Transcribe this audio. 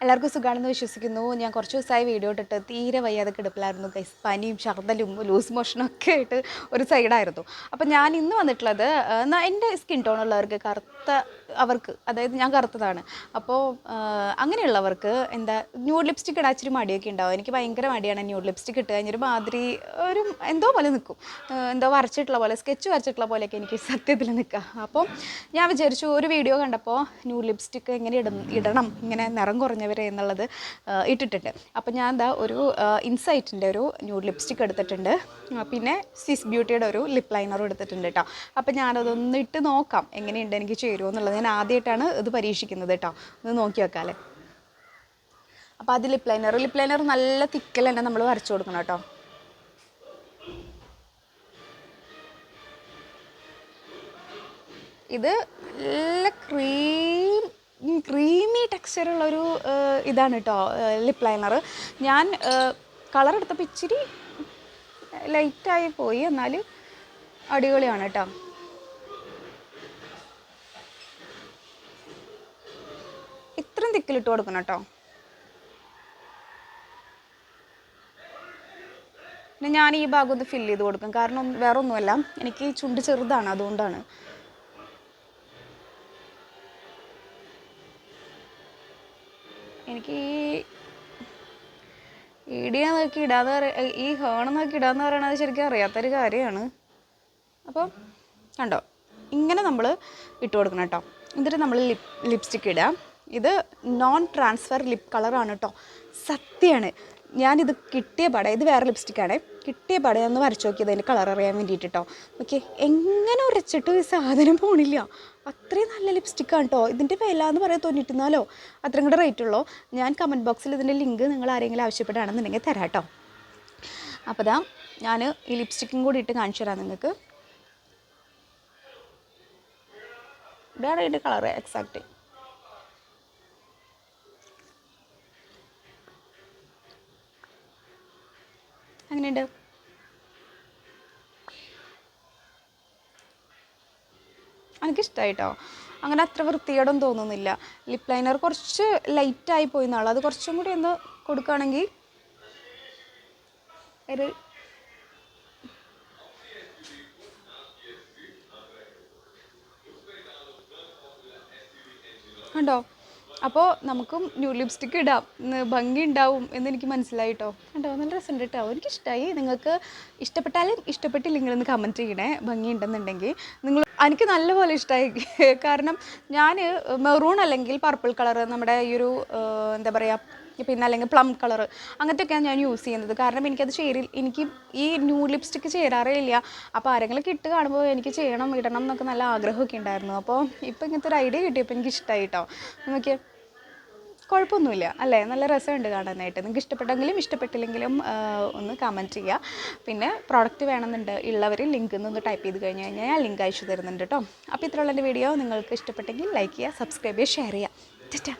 എല്ലാവർക്കും സുഖമാണെന്ന് വിശ്വസിക്കുന്നു. ഞാൻ കുറച്ച് ദിവസമായി വീഡിയോ ഇട്ടിട്ട് തീരെ വയ്യാതെ കിടപ്പിലായിരുന്നു ഗൈസ് പനിയും ഷർദലും ലൂസ് മോഷനും ഒക്കെ ആയിട്ട് ഒരു സൈഡായിരുന്നു അപ്പോൾ ഞാൻ ഇന്ന് വന്നിട്ടുള്ളത് എന്റെ സ്കിൻ ടോൺ ഉള്ളവർക്ക് കറുത്ത അവർക്ക് അതായത് ഞാൻ കറുത്തതാണ്. അപ്പോൾ അങ്ങനെയുള്ളവർക്ക് എന്താ ന്യൂഡ് ലിപ്സ്റ്റിക് ഇടാൻ മടിയൊക്കെ ഉണ്ടാവും. എനിക്ക് ഭയങ്കര മടിയാണ് ന്യൂഡ് ലിപ്സ്റ്റിക് ഇട്ട് കഴിഞ്ഞൊരു മാതിരി ഒരു എന്തോ പോലെ നിൽക്കും എന്തോ വരച്ചിട്ടുള്ള പോലെ സ്കെച്ച് വരച്ചിട്ടുള്ള പോലെയൊക്കെ എനിക്ക് സത്യത്തിൽ നിൽക്കുക അപ്പം ഞാൻ വിചാരിച്ചു ഒരു വീഡിയോ കണ്ടപ്പോൾ ന്യൂഡ് ലിപ്സ്റ്റിക് എങ്ങനെ ഇട ഇടണം ഇങ്ങനെ നിറം കുറഞ്ഞവരെ എന്നുള്ളത് ഇട്ടിട്ടുണ്ട്. അപ്പോൾ ഞാൻ എന്താ ഒരു ഇൻസൈറ്റിന്റെ ഒരു ന്യൂഡ് ലിപ്സ്റ്റിക് എടുത്തിട്ടുണ്ട്. പിന്നെ സിസ് ബ്യൂട്ടിയുടെ ഒരു ലിപ്പ് ലൈനറും എടുത്തിട്ടുണ്ട് കേട്ടോ അപ്പോൾ ഞാനതൊന്ന് ഇട്ട് നോക്കാം എങ്ങനെയുണ്ട് എനിക്ക് ചേരുമോ എന്നുള്ളത്. ഞാൻ ആദ്യമായിട്ടാണ് ഇത് പരീക്ഷിക്കുന്നത് കേട്ടോ ഒന്ന് നോക്കി വെക്കാമല്ലേ അപ്പോൾ അത് ലിപ്പ് ലൈനർ ലിപ്പ് ലൈനർ നല്ല തിക്കൽ തന്നെ നമ്മൾ വരച്ചു കൊടുക്കണം കേട്ടോ ഇത് നല്ല ക്രീം ക്രീമി ടെക്സ്ചറുള്ളൊരു ഇതാണ് കേട്ടോ ലിപ് ലൈനർ ഞാൻ കളർ എടുത്തപ്പോൾ ഇച്ചിരി ലൈറ്റായി പോയി. എന്നാൽ അടിപൊളിയാണ് കേട്ടോ ഇത്രയും തിക്കിലിട്ട് കൊടുക്കണം കേട്ടോ പിന്നെ ഞാൻ ഈ ഭാഗം ഒന്ന് ഫില്ല് ചെയ്ത് കൊടുക്കും. കാരണം വേറൊന്നുമല്ല. എനിക്ക് ചുണ്ട് ചെറുതാണ് അതുകൊണ്ടാണ്. എനിക്ക് ഈ ഇടിയ നോക്കി ഇടാന്ന് പറ ഈ ഹേൺ നോക്കി ഇടാന്ന് പറയണത് ശരിക്കും അറിയാത്തൊരു കാര്യമാണ്. അപ്പം കണ്ടോ? ഇങ്ങനെ നമ്മൾ ഇട്ട് കൊടുക്കണം കേട്ടോ. എന്നിട്ട് നമ്മൾ ലിപ് ലിപ്സ്റ്റിക്ക് ഇടാം ഇത് നോൺ ട്രാൻസ്ഫർ ലിപ് കളറാണ് കേട്ടോ. സത്യമാണ് ഞാനിത് കിട്ടിയ പടം ഇത് വേറെ ലിപ്സ്റ്റിക്കാണ് കിട്ടിയ പടം ഒന്ന് വരച്ച് നോക്കിയത് അതിന്റെ കളർ അറിയാൻ വേണ്ടിയിട്ട് കേട്ടോ. ഓക്കെ എങ്ങനെ ഉരച്ചിട്ടും ഈ സാധനം പോണില്ല. അത്രയും നല്ല ലിപ്സ്റ്റിക്കാണ് കേട്ടോ ഇതിന്റെ വില എന്ന് പറയാൻ തൊണ്ണൂറ്റിനാലോ അത്രയും കൂടെ റേറ്റ് ഉള്ളോ? ഞാൻ കമന്റ് ബോക്സിൽ ഇതിന്റെ ലിങ്ക് നിങ്ങൾ ആരെങ്കിലും ആവശ്യപ്പെടുകയാണെന്നുണ്ടെങ്കിൽ തരാം കേട്ടോ അപ്പോൾ ദാ ഞാൻ ഈ ലിപ്സ്റ്റിക്കും കൂടി ഇട്ട് കാണിച്ചു തരാം നിങ്ങൾക്ക്. ഇതാണ് ഇതിന്റെ കളർ എക്സാക്റ്റ് അങ്ങനെയുണ്ട്. എനിക്കിഷ്ടമായി കേട്ടോ അങ്ങനെ അത്ര വൃത്തികേടൊന്നും തോന്നുന്നില്ല. ലിപ് ലൈനർ കുറച്ച് ലൈറ്റായി പോയി എന്നാളോ അത് കുറച്ചും കൂടി ഒന്ന് കൊടുക്കുകയാണെങ്കിൽ ഒരു കണ്ടോ? അപ്പോൾ നമുക്കും ന്യൂ ലിപ്സ്റ്റിക് ഇടാം. ഭംഗി ഉണ്ടാവും എന്ന് എനിക്ക് മനസ്സിലായി കേട്ടോ കണ്ടോ? നല്ല രസമുണ്ട് കേട്ടോ എനിക്കിഷ്ടമായി നിങ്ങൾക്ക് ഇഷ്ടപ്പെട്ടാലും ഇഷ്ടപ്പെട്ടില്ലെങ്കിൽ ഒന്ന് കമന്റ് ചെയ്യണേ. ഭംഗി ഉണ്ടെന്നുണ്ടെങ്കിൽ. നിങ്ങൾ എനിക്ക് നല്ലപോലെ ഇഷ്ടമായി കാരണം ഞാൻ മെറൂൺ അല്ലെങ്കിൽ പർപ്പിൾ കളർ നമ്മുടെ ഈ ഒരു എന്താ പറയുക പിന്നെ അല്ലെങ്കിൽ പ്ലം കളർ അങ്ങനത്തെയൊക്കെയാണ് ഞാൻ യൂസ് ചെയ്യുന്നത്. കാരണം എനിക്കത് ചേരി എനിക്ക് ഈ ന്യൂ ലിപ്സ്റ്റിക്ക് ചേരാറേ ഇല്ല. അപ്പോൾ ആരെങ്കിലും ഇട്ട് കാണുമ്പോൾ എനിക്ക് ചെയ്യണം ഇടണം എന്നൊക്കെ നല്ല ആഗ്രഹമൊക്കെ ഉണ്ടായിരുന്നു. അപ്പോൾ ഇപ്പോൾ ഇങ്ങനത്തെ ഒരു ഐഡിയ കിട്ടിയപ്പോൾ എനിക്ക് ഇഷ്ടമായി കേട്ടോ നോക്കിയേ കുഴപ്പമൊന്നുമില്ല അല്ലേ? നല്ല രസമുണ്ട് കാണാനായിട്ട്. നിങ്ങൾക്ക് ഇഷ്ടപ്പെട്ടെങ്കിലും ഇഷ്ടപ്പെട്ടില്ലെങ്കിലും ഒന്ന് കമന്റ് ചെയ്യുക. പിന്നെ പ്രോഡക്റ്റ് വേണമെന്നുണ്ട് ഉള്ളവർ ലിങ്ക് ഒന്ന് ടൈപ്പ് ചെയ്ത് കഴിഞ്ഞ് കഴിഞ്ഞാൽ ഞാൻ ലിങ്ക് അയച്ചു തരുന്നുണ്ട് കേട്ടോ അപ്പോൾ ഇത്രയുള്ള എന്റെ വീഡിയോ നിങ്ങൾക്ക് ഇഷ്ടപ്പെട്ടെങ്കിൽ ലൈക്ക് ചെയ്യുക സബ്സ്ക്രൈബ് ചെയ്യുക ഷെയർ ചെയ്യുക. ടാറ്റാ